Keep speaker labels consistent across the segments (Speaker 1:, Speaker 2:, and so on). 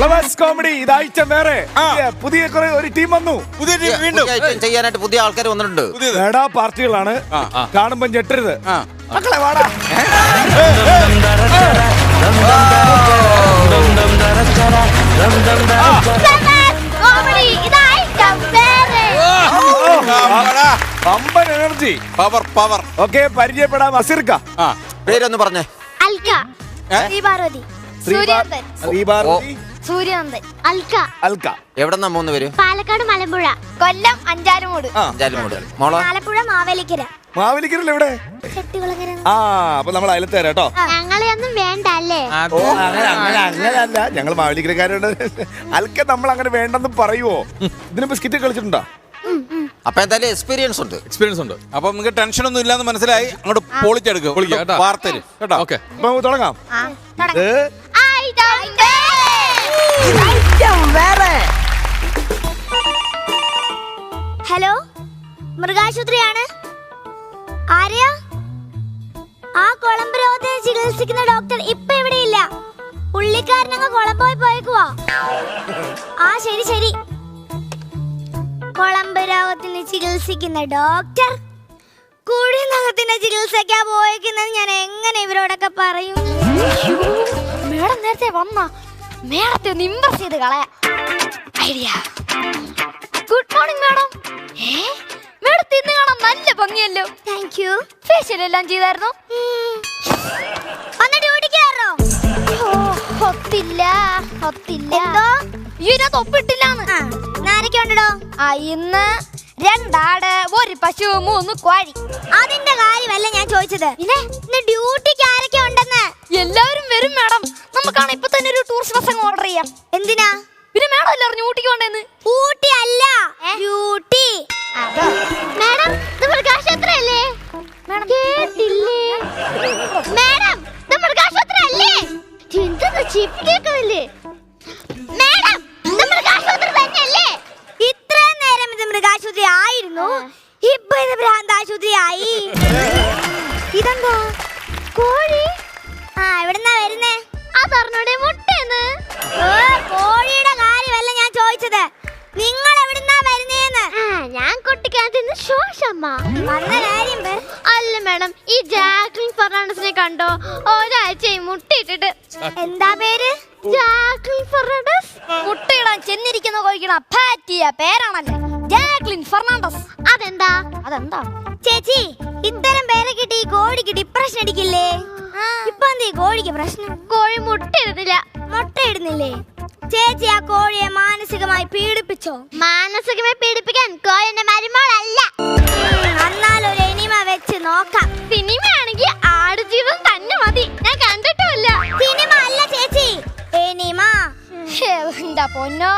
Speaker 1: Flowers comedy ഇതാഴ്ച വേറെ.
Speaker 2: ആ.
Speaker 1: പുതിയ- കുറെ ഒരു ടീം വന്നു.
Speaker 2: പുതിയ ടീം വീണ്ടും.
Speaker 3: ചെയ്യാനായിട്ട് പുതിയ ആൾക്കാർ വന്നിട്ടുണ്ട്.
Speaker 1: വേടാ പാർട്ടികളാണ്.
Speaker 2: ആ, ആ.
Speaker 1: കാണുമ്പോ ഞെട്ടരുത്. മക്കളെ വാടാ.
Speaker 4: വേറെ
Speaker 1: പമ്പൻ എനർജി
Speaker 2: പവർ പവർ
Speaker 1: ഓക്കെ പരിചയപ്പെടാം അസിർക്ക.
Speaker 3: പേരൊന്ന് പറഞ്ഞേ.
Speaker 4: അൽക്ക.
Speaker 1: ശ്രീപാ-
Speaker 4: സൂര്യനന്ദൻ
Speaker 1: ശ്രീപാർവതി.
Speaker 4: സൂര്യനന്ദൻ അൽക്ക.
Speaker 1: അൽക്ക.
Speaker 3: എവിടെന്നാ മൂന്ന് പേര്?
Speaker 4: പാലക്കാട് മലമ്പുഴ. കൊല്ലം അഞ്ചാലുമൂട്.
Speaker 1: ആ
Speaker 3: ജാലിമൂട് മോളോ?
Speaker 4: ആലപ്പുഴ മാവേലിക്കര.
Speaker 1: മാവേലിക്കരല്ലേ
Speaker 4: ഇവിടെ
Speaker 1: ആ അപ്പൊ നമ്മൾ അയലത്ത് തരാം കേട്ടോ
Speaker 4: ഞങ്ങളെ ഒന്നും വേണ്ട അല്ലേ
Speaker 1: ഓ അങ്ങനെ അങ്ങനെ അങ്ങനെയല്ല. ഞങ്ങൾ മാവേലിക്കരക്കാരോട് അൽക്ക നമ്മൾ അങ്ങനെ വേണ്ടെന്ന് പറയുവോ? ഇതിന് ബിസ്ക്കറ്റ് കളിച്ചിട്ടുണ്ടോ?
Speaker 3: അപ്പൊ എന്തായാലും എക്സ്പീരിയൻസ് ഉണ്ട്.
Speaker 5: എക്സ്പീരിയൻസ് ഉണ്ട്.
Speaker 2: അപ്പൊ നിങ്ങൾക്ക് ടെൻഷൻ ഒന്നും ഇല്ലാന്ന് മനസ്സിലായി. അങ്ങോട്ട് പൊളിച്ചെടുക്കും.
Speaker 5: പൊളിക്കാം, കേട്ടോ.
Speaker 2: വാർത്തര് കേട്ടോ.
Speaker 5: ഓക്കെ.
Speaker 1: തുടങ്ങാം. ഇത്
Speaker 4: ഹലോ മൃഗാശുപത്രിയാണ്? ആരെയാ? ആ കുളമ്പ് രോഗത്തിന് ചികിത്സിക്കുന്ന ഡോക്ടർ ഇപ്പൊ എവിടെയില്ല പുള്ളിക്കാരനങ്ങ് കുളമ്പോയി പോയേക്കുവാ. ആ ശരി ശരി. കുളമ്പ് രോഗത്തിന് ചികിത്സിക്കുന്ന ഡോക്ടർ കുഴിനകത്തിന്റെ ചികിത്സക്കാ പോയേക്കുന്നത്. ഞാൻ എങ്ങനെ ഇവരോടൊക്കെ പറയും? മേഡം നേരത്തെ വന്ന. മേഡത്തെ ഒന്ന് ഇമ്പ്രസ് ചെയ്ത് കളയാ ഐഡിയ. ഗുഡ് മോർണിംഗ് മാഡം ഏ? മേഡത്തെ ഇന്ന് കാണാൻ നല്ല ഭംഗിയല്ലോ. താങ്ക് യു ഫേഷ്യൽ എല്ലാം ചെയ്തായിരുന്നു? ഡ്യൂട്ടിക്കാരോ ഒത്തില്ല ഒത്തില്ല. എന്തോ? ഇതിനകത്ത് ഒപ്പിട്ടില്ലാന്ന്. ആരൊക്കെയുണ്ടോ ആ ഇന്ന് രണ്ടാട് ഒരു പശു മൂന്ന് കോഴി അതിന്റെ കാര്യമല്ല ഞാൻ ചോദിച്ചത്. പിന്നെ ഇന്ന് ഡ്യൂട്ടിക്ക് ആരൊക്കെ ഉണ്ടെന്ന്? എല്ലാവരും വരും മാഡം നമുക്കാണ് ഇപ്പൊ തന്നെ ഒരു ടൂറിസ്റ്റ് ബസ് അങ്ങ് ഓർഡർ ചെയ്യാം. എന്തിനാ? പിന്നെ മാഡം അല്ല അറിഞ്ഞു ഊട്ടിക്ക് കൊണ്ടെന്ന് ഊട്ടി അല്ല ഊട്ടി. മാഡം ഇത് കാശത്രല്ലേ മാഡം കേട്ടില്ലേ? മാഡം നമ്മൾ കാശത്രല്ലേ എന്തെന്ന് ചിപ്പ് കേൾക്കുന്നില്ലേ കാര്യം പറ. അല്ല മാഡം ഈ ജാക്ലിൻ ഫെർണാണ്ടസിനെ കണ്ടോ? ഒരാഴ്ചയായി മുട്ടയിട്ടിട്ട്. എന്താ പേര്? Jacqueline Fernandez? മുട്ടയിടാൻ ചെന്നിരിക്കുന്ന കോഴിക്കണ പാറ്റിയ പേരാണല്ലേ? Jacqueline Fernandez. അതെന്താ? അതെന്താ? ചേച്ചി ഇത്തരം പേരെ കിട്ടി ഈ കോഴിക്ക് ഡിപ്രഷൻ അടിക്കില്ലേ? ഇപ്പൊ എന്തേ കോഴിക്ക് പ്രശ്നം? കോഴി മുട്ടയിടുന്നില്ല. മുട്ടയിടുന്നില്ലേ? ചേച്ചി ആ കോഴിയെ മാനസികമായി പീഡിപ്പിച്ചോ? മാനസികമായി പീഡിപ്പിക്കാൻ കോഴിന്റെ മരുമോളല്ല പൊന്നോ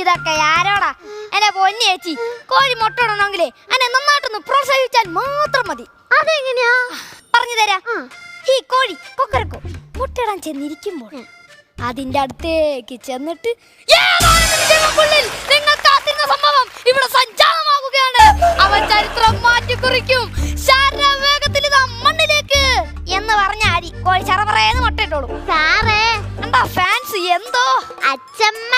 Speaker 4: ഇതൊക്കെ ആരോടാ? എന്നെ പൊന്നേച്ചി കോഴി മുട്ടയിടണമെങ്കിലേ എന്നെ നന്നായിട്ടൊന്ന് പ്രോത്സാഹിച്ചാൽ മാത്രം മതി. അതെങ്ങനെയാ? പറഞ്ഞു തരാം. ഈ കോഴി കൊക്കരക്കോ മുട്ടയിടാൻ ചെന്നിരിക്കുമ്പോൾ അതിന്റെ അടുത്തേക്ക് ചെന്നിട്ട് നിങ്ങൾ കാത്തിരുന്ന സംഭവം ഇവിടെ സഞ്ചാരമാകുകയാണ് അവൻ ചരിത്രം മാറ്റിക്കുറിക്കും. ശരവേഗത്തിൽ ഇത് മണ്ണിലേക്ക് എന്ന് പറഞ്ഞ അരി. കോഴി ചറപറയെന്ന് മുട്ടയിട്ടോളൂ. സാറേ. എന്താ ഫാൻസ് എന്തോ? അച്ഛമ്മടിച്ചവഴി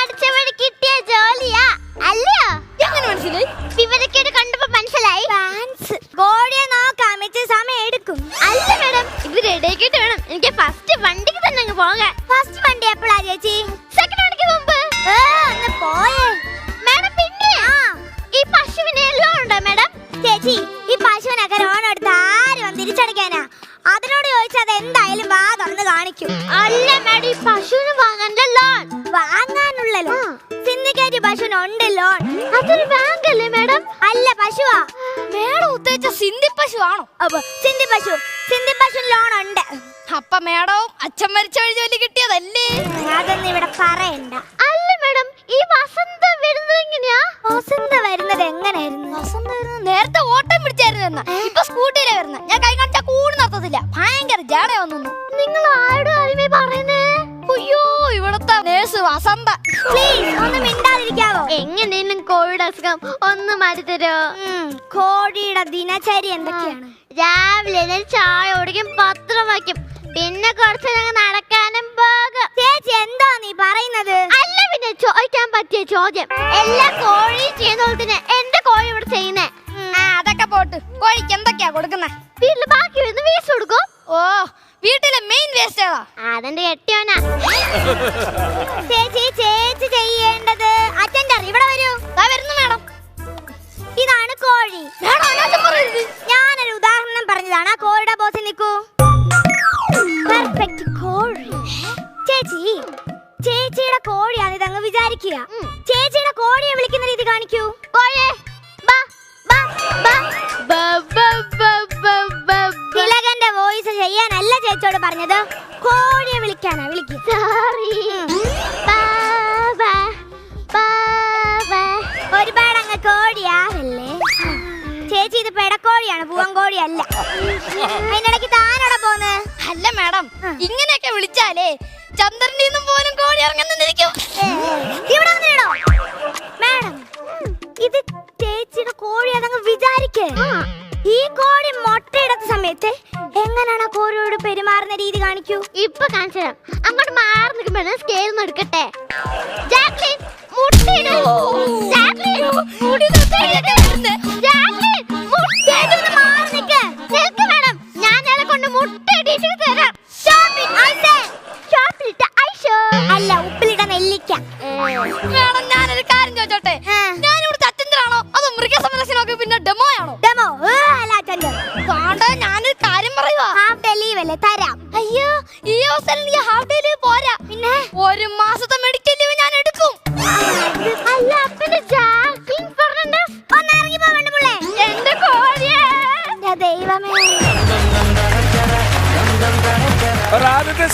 Speaker 4: ചേച്ചി ഈ പശുവിനൊക്കെ ലോൺ എടുത്ത് ആര് വന്ന് തിരിച്ചടയ്ക്കാനാ. അതിനോട് ചോദിച്ചാൽ അത് എന്തായാലും വാ തുറന്ന് കാണിക്കും. അല്ല മാഡം പശുവിന് വാങ്ങാനുള്ള ലോൺ. വാങ്ങാനുള്ള ലോൺ സിന്ധിക്കേറ്റ് പശുവിന് ഉണ്ട് ലോൺ. അതൊരു ബാങ്ക് അല്ലേ മാഡം? അല്ല പശുവാ. മേഡം ഉദ്ദേശിച്ച സിന്ധി പശു ആണോ അപ്പൊ സിന്ധി പശു. സിന്ധി പശു ലോൺ ഉണ്ട് അപ്പൊ മേഡവും അച്ഛൻ മരിച്ച വഴി ജോലി കിട്ടിയതല്ലേ? അതൊന്നും ഇവിടെ പറയണ്ട അല്ല മേഡം ഈ വസന്ത വരുന്നത് എങ്ങനെയാ? വസന്ത വരുന്നത് എങ്ങനെയായിരുന്നു? വസന്ത വരുന്നത് നേരത്തെ ഓട്ടം പിടിച്ചായിരുന്നു ഇപ്പൊ സ്കൂട്ടിയിലെ വരുന്നത്. ഞാൻ കൈ കാണിച്ചാ കൂടി നടത്തത്തില്ല ഭയങ്കര ജാട വന്നു നിങ്ങൾ ആരുടെ കാര്യമേ പറയുന്നേ? അയ്യോ ഇവിടുത്തെ നേഴ്സ് വസന്ത. പ്ലീസ് ഒന്ന് മിണ്ടാതിരിക്കാവോ? എങ്ങനെയും കോവിഡ് അസുഖം ഒന്ന് മാറ്റി തരോ? കോഴിയുടെ ദിനചര്യ എന്തൊക്കെയാണ്? രാവിലെ ചായ ഓടിക്കും പത്രം വയ്ക്കും. പിന്നെ കുറച്ച് ഞങ്ങൾ നടക്കാനും പോകും ചേച്ചി എന്താ നീ പറയുന്നത്? അല്ല പിന്നെ ചോദിക്കാൻ പറ്റിയ
Speaker 5: ചോദ്യം. എല്ലാ കോഴിയും ചെയ്യുന്ന പോലെ തന്നെ എന്റെ കോഴി ഇവിടെ ചെയ്യുന്നേ?
Speaker 4: ആ അതൊക്കെ പോട്ട്. കോഴിക്ക് എന്തൊക്കെയാ കൊടുക്കുന്നേ?
Speaker 5: വീട്ടിൽ ബാക്കി വരുന്ന വേസ്റ്റ് കൊടുക്കും?
Speaker 4: ഓ വീട്ടിലെ മെയിൻ വേസ്റ്റ് ഏതാ?
Speaker 5: അതെന്റെ കെട്ടിയോനാ. ചേച്ചി ചേച്ചി വിചാരിക്കുക ചേച്ചിയുടെ കോഴിയെ വിളിക്കുന്ന രീതി കാണിക്കൂ. ബാ തിലകന്റെ വോയിസ് ചെയ്യാനല്ല ചേച്ചിയോട് പറഞ്ഞത്. കോഴിയെ വിളിക്കാനാ വിളിക്കുക സോറി ഒരുപാട് അങ്ങ് കോഴിയാവല്ലേ ചേച്ചി ഇത് പെടക്കോഴിയാണ് പൂവൻ കോഴിയല്ല അതിനിടയ്ക്ക് താനോടെ പോന്ന്?
Speaker 4: അല്ല മേഡം. ഇങ്ങനെയൊക്കെ വിളിച്ചാലേ ചന്ദ്രന്റെ പോലും കോഴി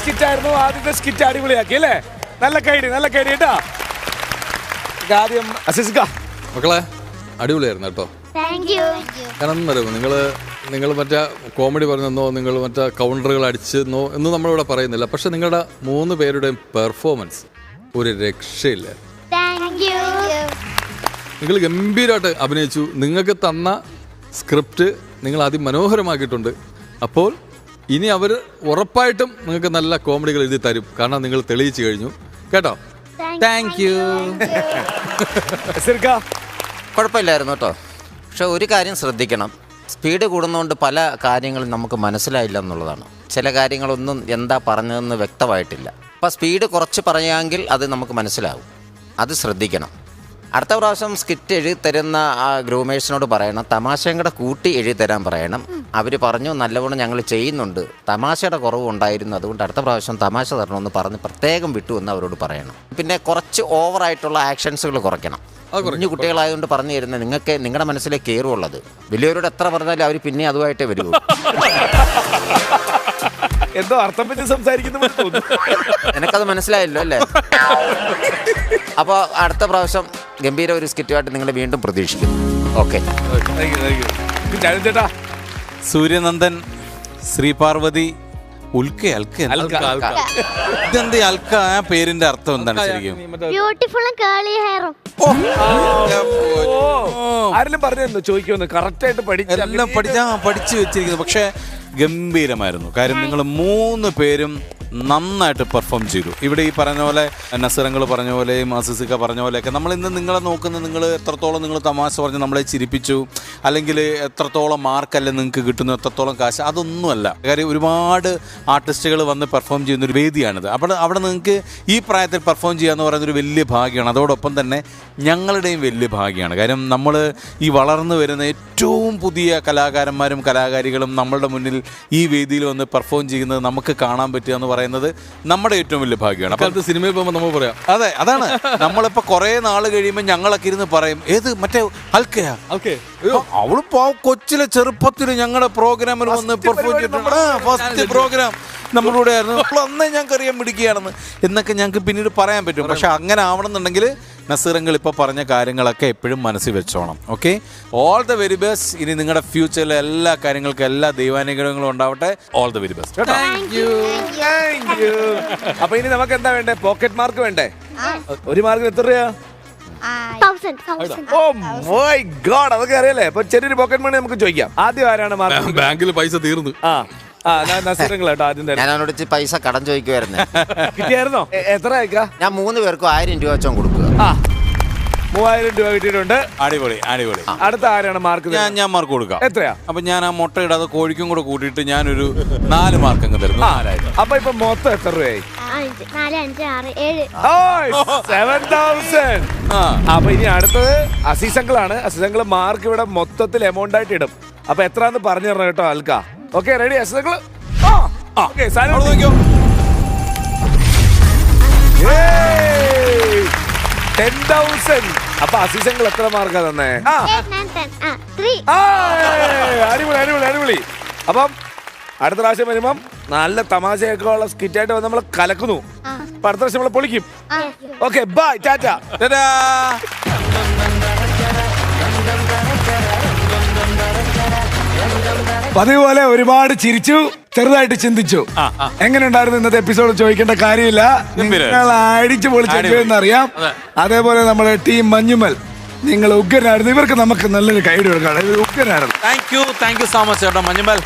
Speaker 1: സ്കിറ്റ് ആയിരുന്നു. ആദ്യത്തെ സ്കിറ്റ് അടിപൊളിയാക്കി അല്ലേ? നല്ല കൈഡി നല്ല കൈഡി കേട്ടാ? ആദ്യം അസിസ്ക
Speaker 6: മക്കളെ അടിപൊളിയായിരുന്നു കേട്ടോ. കാരണം നിങ്ങൾ നിങ്ങൾ മറ്റേ കോമഡി പറഞ്ഞെന്നോ നിങ്ങൾ മറ്റേ കൗണ്ടറുകൾ അടിച്ചെന്നോ എന്ന് നമ്മളിവിടെ പറയുന്നില്ല. പക്ഷെ നിങ്ങളുടെ മൂന്ന് പേരുടെയും പെർഫോമൻസ് ഒരു രക്ഷയില്ല. നിങ്ങൾ ഗംഭീരമായിട്ട് അഭിനയിച്ചു. നിങ്ങൾക്ക് തന്ന സ്ക്രിപ്റ്റ് നിങ്ങൾ അതിമനോഹരമാക്കിയിട്ടുണ്ട്. അപ്പോൾ ഇനി അവർ ഉറപ്പായിട്ടും നിങ്ങൾക്ക് നല്ല കോമഡികൾ എഴുതി തരും. കാരണം നിങ്ങൾ തെളിയിച്ചു കഴിഞ്ഞു. കേട്ടോ?
Speaker 2: താങ്ക് യു
Speaker 3: കുഴപ്പമില്ലായിരുന്നു കേട്ടോ. പക്ഷെ ഒരു കാര്യം ശ്രദ്ധിക്കണം. സ്പീഡ് കൂടുന്നതുകൊണ്ട് പല കാര്യങ്ങളും നമുക്ക് മനസ്സിലായില്ല എന്നുള്ളതാണ്. ചില കാര്യങ്ങളൊന്നും എന്താ പറഞ്ഞതെന്ന് വ്യക്തമായിട്ടില്ല. അപ്പോൾ സ്പീഡ് കുറച്ച് പറയാമെങ്കിൽ അത് നമുക്ക് മനസ്സിലാവും. അത് ശ്രദ്ധിക്കണം. അടുത്ത പ്രാവശ്യം സ്കിറ്റ് എഴുതി തരുന്ന ആ ഗ്രൂമേഴ്സിനോട് പറയണം. തമാശയും കൂടെ കൂട്ടി എഴുതി തരാൻ പറയണം. അവർ പറഞ്ഞു നല്ലവണ്ണം ഞങ്ങൾ ചെയ്യുന്നുണ്ട്. തമാശയുടെ കുറവ് ഉണ്ടായിരുന്നു. അതുകൊണ്ട് അടുത്ത പ്രാവശ്യം തമാശ തരണമെന്ന് പറഞ്ഞ് പ്രത്യേകം വിട്ടു എന്ന് അവരോട് പറയണം. പിന്നെ കുറച്ച് ഓവറായിട്ടുള്ള ആക്ഷൻസുകൾ കുറയ്ക്കണം. കുഞ്ഞു കുട്ടികളായതുകൊണ്ട് പറഞ്ഞു തരുന്നത് നിങ്ങൾക്ക് നിങ്ങളുടെ മനസ്സിലെ കയറുള്ളത് വലിയവരോട് എത്ര പറഞ്ഞാലും അവർ പിന്നെ അതുമായിട്ടേ വരൂ.
Speaker 1: എന്തോ അർത്ഥം വെച്ച് സംസാരിക്കുന്നു
Speaker 3: എനിക്കത് മനസ്സിലായല്ലോ അല്ലേ? അപ്പോൾ അടുത്ത പ്രാവശ്യം ഗംഭീര ഒരു സ്കിറ്റുമായിട്ട് നിങ്ങൾ വീണ്ടും പ്രതീക്ഷിക്കുന്നു. ഓക്കെ
Speaker 1: ചേട്ടാ.
Speaker 2: സൂര്യനന്ദൻ ശ്രീപാർവതി ഉൽക്ക അൽക്ക. ഇതെന്ത് അൽക്ക? ആ പേരിന്റെ അർത്ഥം എന്താണ് ശരിക്കും?
Speaker 5: ബ്യൂട്ടിഫുൾ കേളി ഹെയറും
Speaker 1: ആരെങ്കിലും പറഞ്ഞു ചോദിക്കുമെന്ന്? കറക്റ്റ് ആയിട്ട് പഠിച്ചു
Speaker 2: എല്ലാം പഠിച്ചാ പഠിച്ചു വെച്ചിരിക്കുന്നു. പക്ഷേ ഗംഭീരമായിരുന്നു. കാര്യം നിങ്ങൾ മൂന്ന് പേരും നന്നായിട്ട് പെർഫോം ചെയ്തു. ഇവിടെ ഈ പറഞ്ഞ പോലെ നസറങ്ങൾ പറഞ്ഞ പോലെയും അസിസിക്ക പറഞ്ഞ പോലെയൊക്കെ നമ്മൾ ഇന്ന് നിങ്ങളെ നോക്കുന്ന നിങ്ങൾ എത്രത്തോളം നിങ്ങൾ തമാശ പറഞ്ഞ് നമ്മളെ ചിരിപ്പിച്ചു അല്ലെങ്കിൽ എത്രത്തോളം മാർക്കല്ല നിങ്ങൾക്ക് കിട്ടുന്നു എത്രത്തോളം കാശ് അതൊന്നുമല്ല. കാര്യം ഒരുപാട് ആർട്ടിസ്റ്റുകൾ വന്ന് പെർഫോം ചെയ്യുന്ന ഒരു വേദിയാണിത്. അപ്പോൾ അവിടെ നിങ്ങൾക്ക് ഈ പ്രായത്തിൽ പെർഫോം ചെയ്യുക എന്ന് പറയുന്നത് ഒരു വലിയ ഭാഗ്യമാണ്. അതോടൊപ്പം തന്നെ ഞങ്ങളുടെയും വലിയ ഭാഗ്യമാണ്. കാര്യം നമ്മൾ ഈ വളർന്നു വരുന്ന ഏറ്റവും പുതിയ കലാകാരന്മാരും കലാകാരികളും നമ്മളുടെ മുന്നിൽ ഈ വേദിയിൽ വന്ന് പെർഫോം ചെയ്യുന്നത് നമുക്ക് കാണാൻ പറ്റുക എന്ന് പറയുന്നത് നമ്മുടെ ഏറ്റവും വലിയ ഭാഗ്യമാണ്. അപ്പം
Speaker 6: സിനിമയിൽ പോകുമ്പോൾ നമ്മൾ പറയാം.
Speaker 2: അതെ അതാണ്. നമ്മളിപ്പോൾ കുറേ നാൾ കഴിയുമ്പോൾ ഞങ്ങളൊക്കെ ഇരുന്ന് പറയും ഏത് മറ്റേ ഹൽക്കയാ
Speaker 6: ഓക്കെ
Speaker 2: അവൾ പാവം കൊച്ചിലെ ചെറുപ്പത്തിൽ ഞങ്ങളുടെ പ്രോഗ്രാമിൽ വന്ന് പെർഫോം ചെയ്തിട്ടുണ്ട്. ഫസ്റ്റ് പ്രോഗ്രാം നമ്മളിവിടെ ആയിരുന്നു. അപ്പോൾ അന്നേ ഞങ്ങൾക്ക് അറിയാൻ പിടിക്കുകയാണെന്ന് എന്നൊക്കെ ഞങ്ങൾക്ക് പിന്നീട് പറയാൻ പറ്റും. പക്ഷെ അങ്ങനെ ആവണമെന്നുണ്ടെങ്കിൽ നസീറങ്ങൾ ഇപ്പോൾ പറഞ്ഞ കാര്യങ്ങളൊക്കെ എപ്പോഴും മനസ്സിൽ വെച്ചോണം. Okay all the very best ഇനി നിങ്ങളുടെ ഫ്യൂച്ചറിലെ എല്ലാ കാര്യങ്ങൾക്കും എല്ലാ ദൈവാനുഗ്രഹങ്ങളും ഉണ്ടാവട്ടെ. ഓൾ ദ വെരി ബെസ്റ്റ് കേട്ടോ?
Speaker 1: Thank you. അപ്പൊ ഇനി നമുക്ക് എന്താ വേണ്ടേ? പോക്കറ്റ് മാർക്ക് വേണ്ടേ? ഒരു മാർക്കിന് എത്ര രൂപയാ? ഗോഡ് അതൊക്കെ അറിയാലേ അപ്പൊ ചെറിയൊരു പോക്കറ്റ് മണി നമുക്ക് ചോദിക്കാം. ആദ്യം ആരാണ് മാർക്ക്
Speaker 6: ബാങ്കിൽ പൈസ തീർന്നു.
Speaker 1: ആ ആ നസീറങ്ങൾ ആദ്യം തന്നെ.
Speaker 3: ഞാൻ അവനോട് പൈസ കടം ചോദിക്കുമായിരുന്നു
Speaker 1: കിട്ടിയായിരുന്നോ? എത്ര അയക്കാ
Speaker 3: ഞാൻ മൂന്ന് പേർക്കും ആയിരം രൂപ വെച്ചോ കൊടുക്കുക
Speaker 1: ആ. മൂവായിരം രൂപ കിട്ടിയിട്ടുണ്ട്.
Speaker 2: അടിപൊളി അടിപൊളി.
Speaker 1: അടുത്ത ആരാണ് മാർക്ക്
Speaker 2: ഞാൻ ഞാൻ മാർക്ക് കൊടുക്കാം.
Speaker 1: എത്രയാ?
Speaker 2: അപ്പൊ ഞാൻ ആ മുട്ട ഇടാതെ കോഴിക്കും കൂടെ കൂട്ടിയിട്ട് ഞാനൊരു നാല് മാർക്ക് അങ്ങ് തരുന്നു. നാലായിരം.
Speaker 1: അപ്പൊ ഇപ്പൊ മൊത്തം എത്ര രൂപയായി? അപ്പൊ ഇനി അടുത്തത് അസീസങ്ങളാണ് അസീസങ്ങൾ മാർക്ക് ഇവിടെ മൊത്തത്തിൽ എമൗണ്ട് ആയിട്ട് ഇടും. അപ്പൊ എത്രാന്ന് പറഞ്ഞു തരണം കേട്ടോ അൽക്ക. ഓക്കെ റെഡി അസീസങ്ങൾ ഓക്കെ
Speaker 2: അവിടെ നോക്കിയോ?
Speaker 1: ടെൻ തൗസൻഡ് അപ്പൊ അസീസങ്ങൾ എത്ര മാർക്കാ തന്നെ! അടിപൊളി അടിപൊളി അടിപൊളി. അപ്പം അടുത്ത പ്രാവശ്യം വരുമ്പം നല്ല തമാശയൊക്കെ ഉള്ള സ്കിറ്റായിട്ട് വന്ന് നമ്മൾ കലക്കുന്നു. അപ്പൊ അടുത്ത പ്രാവശ്യം നമ്മൾ പൊളിക്കും. Okay bye tata.
Speaker 2: ടാറ്റാ.
Speaker 1: പതിവ് പോലെ ഒരുപാട് ചിരിച്ചു. ചെറുതായിട്ട് ചിന്തിച്ചു. എങ്ങനെ ഉണ്ടായിരുന്നു ഇന്നത്തെ എപ്പിസോഡ് ചോദിക്കേണ്ട കാര്യമില്ല. നിങ്ങൾ അടിച്ചു പൊളിച്ചു. അറിയാം അതേപോലെ നമ്മുടെ ടീം മഞ്ഞുമൽ. നിങ്ങൾ ഉഗ്രനായിരുന്നു. ഇവർക്ക് നമുക്ക് നല്ലൊരു കൈഡ് കൊടുക്കാം. ഉഗ്രനായിരുന്നു.
Speaker 2: Thank you thank you so much ചേട്ടാ. മഞ്ഞുമൽ.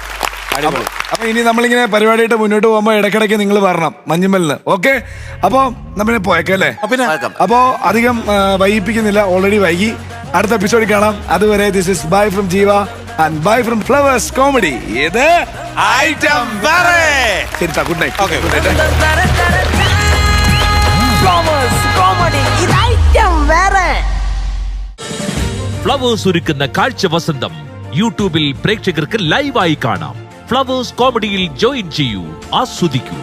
Speaker 1: അപ്പൊ ഇനി നമ്മളിങ്ങനെ പരിപാടിയായിട്ട് മുന്നോട്ട് പോകുമ്പോൾ ഇടക്കിടയ്ക്ക് നിങ്ങൾ വരണം മഞ്ഞുമലിന്. ഓക്കെ അപ്പോ നമ്മളിനെ പോയേക്കല്ലേ അപ്പോ അധികം വൈകിപ്പിക്കുന്നില്ല. ഓൾറെഡി വൈകി. അടുത്ത എപ്പിസോഡിൽ കാണാം. അതുവരെ this is bye from Jeeva and bye from Flowers comedy ഇത്
Speaker 2: ഐറ്റം വേറെ
Speaker 1: ശരി good night
Speaker 2: Okay.
Speaker 1: Good night
Speaker 7: Flowers ഒരുക്കുന്ന കാഴ്ച വസന്തം യൂട്യൂബിൽ പ്രേക്ഷകർക്ക് ലൈവായി കാണാം. ഫ്ലവേഴ്സ് കോമഡിയിൽ ജോയിൻ ചെയ്യൂ ആസ്വദിക്കൂ.